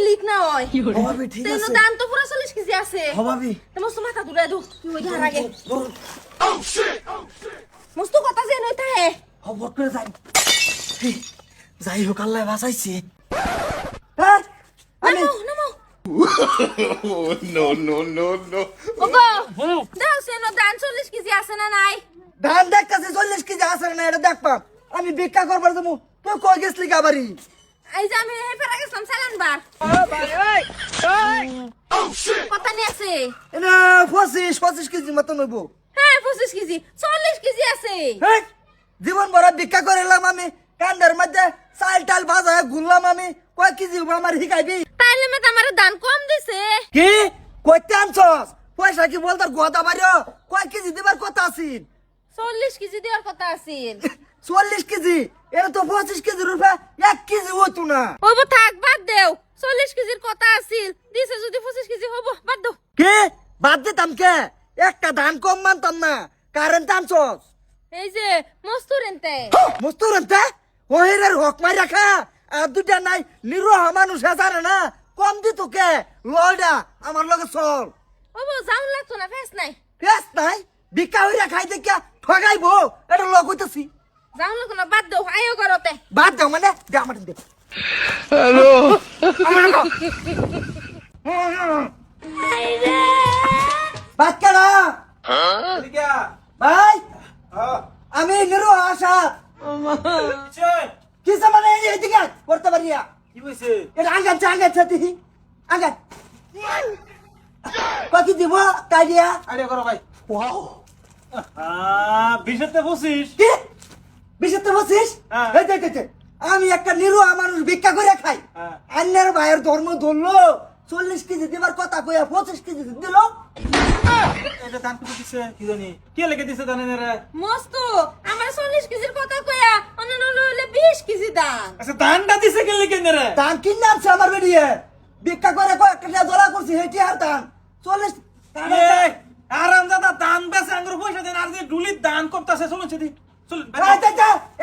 Leak না হয় ভাবি ঠিক আছে দাম তো পুরো চল্লিশ কেজি আছে হ ভাবি তো মস্ত মাথা দূরে দু তুই ওই ধার আগে। মস্ত কথা যে নই তাহে হবট করে যাই হে, যাই হোক আল্লাহ বাঁচাইছে হ্যাঁ, আমি Oh, no, no, no, no. ওগো দাও সেনো দাম চল্লিশ কেজি আছে না নাই ধান দেখতেছে চল্লিশ কেজি আছে না এটা দেখ পাম আমি ভিক্ষা করবার যাব তুই কই গেছলি গাবারি এই যে আমি গেছিলাম বার কথা নিয়ে আছে এটা পঁচিশ পঁচিশ কেজি মতো হ্যাঁ পঁচিশ কেজি চল্লিশ কেজি আছে। জীবন ভরা ভিক্ষা করিলাম আমি কান্দার মধ্যে চাল টাল ভাজা ঘুরলাম আমি কয় কেজি আমার শিখাইবি? তাইলে আমার দান কম দিছে। কি? কইতে আনছস? পয়সা কি বলতার গোদা বাড়িও? কয় কেজি দিবার কথা আছিল? চল্লিশ কেজি দেওয়ার কথা আছিল। চল্লিশ কেজি। এটা তো পঁচিশ কেজি রূপে এক কেজি হতো না। হইব থাক বাদ দেও। চল্লিশ কেজির কথা আছিল। দিছে যদি পঁচিশ কেজি হব বাদ দাও। কে? বাদ দিতাম কে? একটা ধান কম মানতাম না। কারেন্ট আনছস। এই যে মস্তুর এনতে। মস্তুর আনতে ওহেরের হক মারি রাখা আর দুটা নাই নিরহ মানুষ জানে না। কম দিত কে? লয়ডা আমার লগে চল। হব যাওন লাগতো না ফেস নাই। ফেস নাই? ভিক্ষা হইরা খাই দেখিয়া ঠগাইবো এটা লগ হইতেছি যাওন লাগতো না বাদ দাও আয়ো করতে। বাদ দাও মানে দে। আমার দে Hello. বাদ কেনা? ভাই আমি নিরু আশা। কিসে মানে এই এদিকে করতে পারিয়া কি হয়েছে এটা আগাচ্ছে আগাচ্ছে তুই আগাত কত দিব দিয়া? আইডিয়া করো ভাই। ওয়াও। বিশেতে বসিস? কি? বিশেতে বসিস হ্যাঁ। আমি একটা নিরু মানুষ ভিক্ষা করে খাই। হ্যাঁ। আন্নার ভাইয়ের ধর্ম ধরলো চল্লিশ কেজি দিবার কথা কইয়া পঁচিশ কেজি দিল। এটা ধান কুটু দিছে কি জানি কে লেগে দিছে ধানের রে মস্তু আমার চল্লিশ কেজির কথা অন্য কেজি আচ্ছা দিছে কে লেগে রে দান কিনে আনছে আমার বেরিয়ে ভিক্ষা করে কয়েকটা নিয়ে দোলা করছি হেঁটে আর দান চল্লিশ এই, আরাম দাদা দান বেছে আঙ্গুর পয়সা দেন আর যে ডুলির দান করতেছে চলুন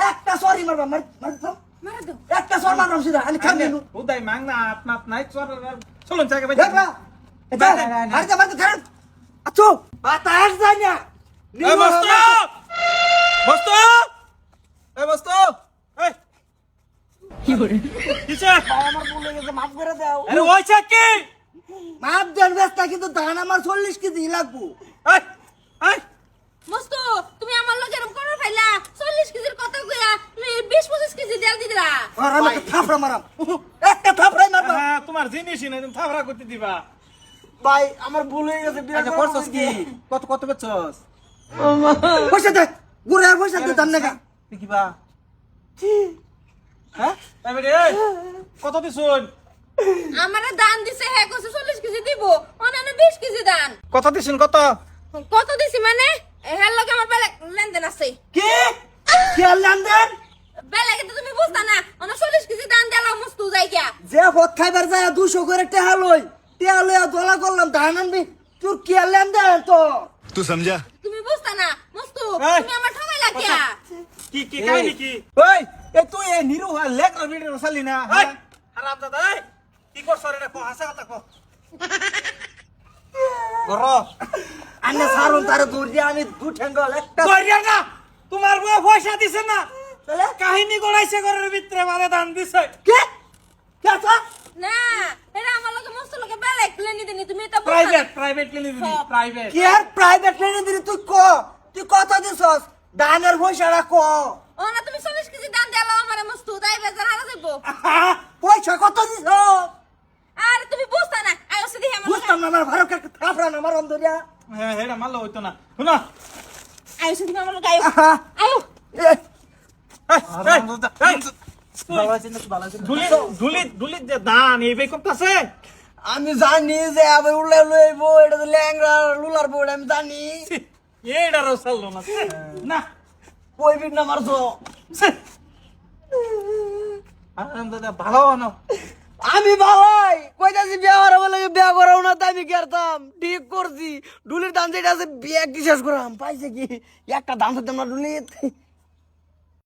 একটা সরি মারবা মার মার দাও। মারা দাও। একটা সর মারলাম সিধা আমি খাবি নু। উদয় মাং না আপনা নাই চল চলুন জায়গা ভাই দেখবা? এটা না, না, না। আর যা মারতে খান বাতাস যায় না। এই বস্তু! বস্তু! এই বস্তু! এই। কিছে আমার ভুল গেছে মাফ করে দাও। আরে ওই চাকি মাফ দেন ব্যস্তা কিন্তু ধান আমার চল্লিশ কেজি লাগবো। এই এই। মস্তু তুমি আমার লোক এরকম করে ফাইলা চল্লিশ কেজির কথা কয়া তুমি বিশ পঁচিশ কেজি দেওয়া দিলা আর আমি একটা থাপড়া মারাম। একটা থাপড়াই মারবা। হ্যাঁ, তোমার জিনিসই নাই তুমি থাবরা করতে দিবা। ভাই আমার ভুল হয়ে গেছে বিরাট আচ্ছা করছস কি? কত কত বেচছস পয়সা দে ঘুরে আর পয়সা দে দাম নাকা তুই কিবা হ্যাঁ? এই বেটি, কত দিছুন? আমারে দান দিছে হ্যাঁ কইছে চল্লিশ কেজি দিব। অন্যান্য বিশ কেজি দান। কত দিছুন কত? কত দিছি মানে? হ্যাঁ লোক আমার বেলেগ লেনদেন আছে। কি? কি লেনদেন? বেলাকে তো তুমি বুঝতা না। আমার চল্লিশ কেজি ধান দিলাম মস্তু যাই যে হত খাইবার যায় দুশো করে টেহা লই টেহা লইয়া দলা করলাম ধান আনবি। তোর কি আনলাম দেন তো তুই সমঝা। তুমি বুঝতা না মস্তু তুমি আমার ঠকাই লাগিয়া। আচ্ছা। কি কি কাহিনী কি? ওই এ তুই এ নিরু হা লেগ আর ভিডিও রসালি না হ্যাঁ? ওই হারাম দাদা কি করছ রে কো হাসা কথা কো। গর আন্না সারুন তারে দূর দিয়ে আমি দু ঠেঙ্গল একটা দূর না তোমার বউ পয়সা দিছে না। তাহলে কাহিনী গড়াইছে ঘরের ভিতরে মানে দান দিছে। কে? কে আছে? না এটা আমার লোকে মস্ত লোকে বেলেগ লেনি দিনি তুমি এটা। প্রাইভেট প্রাইভেট ক্লিনিক সব। প্রাইভেট কি আর প্রাইভেট ট্রেনে দিলি তুই ক? তুই কত দিছস? ধানের পয়সাটা ক? ও না তুমি চল্লিশ কেজি দান দিলাম আমার মস্তু তাই বেজার হারা যাইবো। পয়সা কত দিছ আর তুমি বুঝতা না আয়ো সিধি আমার লগে। বুঝতাম না আমার ভালো কাকে থাপড়া না আমার অন্তরিয়া হ্যাঁ হেডা মারলো হইতো না। শুনো। আয়ো সিধি আমার লগে আয়ো। আয়ো। আমি জানি যে আমি উল্লে লইব এটা তো ল্যাংরা লুলার বোর্ড আমি জানি। না না না মারছো? ভালো না আমি কইতাছি বিয়া করা বলে বিয়া করাও না তাই আমি করতাম ঠিক করছি। ডুলির দাম যেটা আছে বিয়া কি শেষ করাম? পাইছে কি? একটা দাম হতে আমরা ডুলি